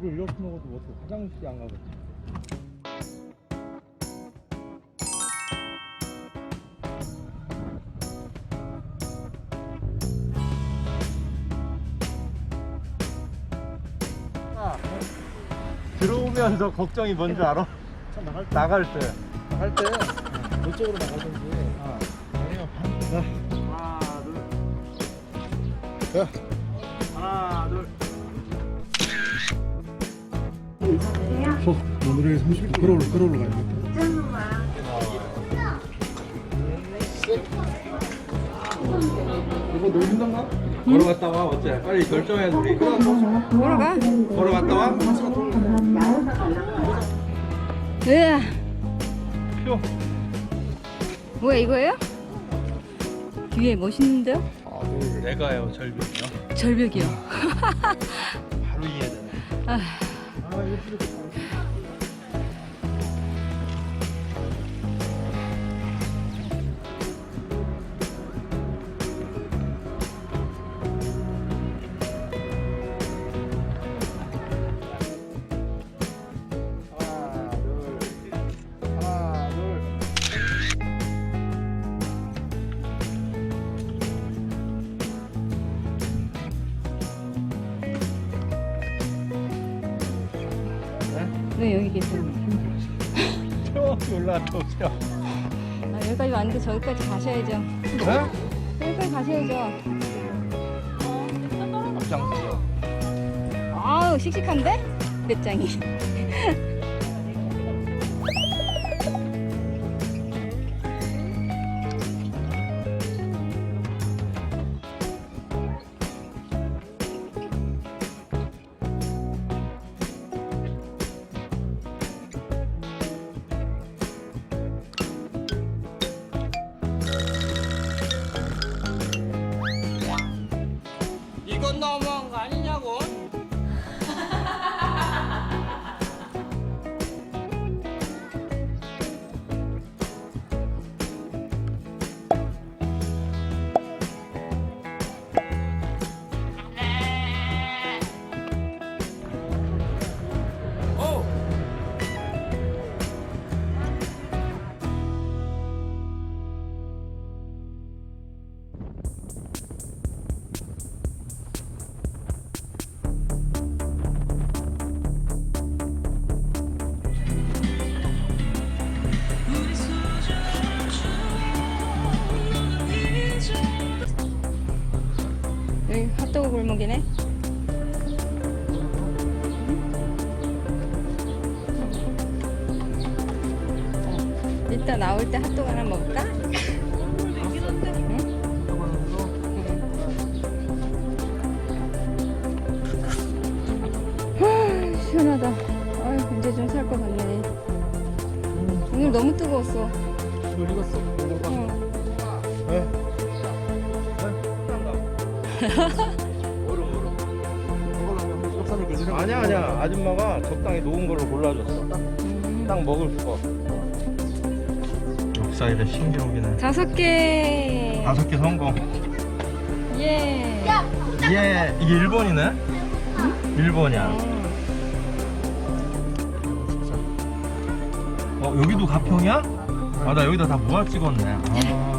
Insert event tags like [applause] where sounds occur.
물을 이렇게 먹어도 뭐 어떻게 화장실이 안 가고. 들어오면서 걱정이 뭔지 알아? 차 나갈 때. 나갈 때. 나갈 때 이쪽으로 나가든지. 아니면 반. 하나, 둘. 자. 소 오늘의 30 끌어올라 끌어올라 가야겠다. 이거 너무 힘든가? 걸어갔다 와, 어째? 빨리 결정해, 우리. 뭐로 가? 걸어갔다 와. 으아, 표. 뭐야 이거예요? 뒤에 멋있는데요? 아, 내가요, 절벽이요. 절벽이요. [laughs] 바로 이해되네. 아 아, 이거 부르겠다. 왜 여기 계세요? 저기 올라갔다 오세요. 아, 여기까지 왔는데 저기까지 가셔야죠. 네? 여기까지 가셔야죠. 앞장서요. 아우 씩씩한데? 배짱이. [laughs] 너무한 거 아니냐고? 골목이네. 자, 이따 나올 때 핫도그 하나 먹을까? 하, 시원하다. 아유, 이제 좀 살 것 같네. 오늘 너무 뜨거웠어. 이거 익었어. 봐. 어. 네. [laughs] 이걸로 속삼을 드시는 아니야, 아니야. 아줌마가 적당히 녹은 걸로 골라줬어. 음. 딱 먹을 거. 역사일의 신기록이네. 다섯 개. 다섯 개 성공. 예. 예, 이게 일본이네? 일본이야. 어, 여기도 가평이야? 아, 나 여기다 다 모아 찍었네. 아.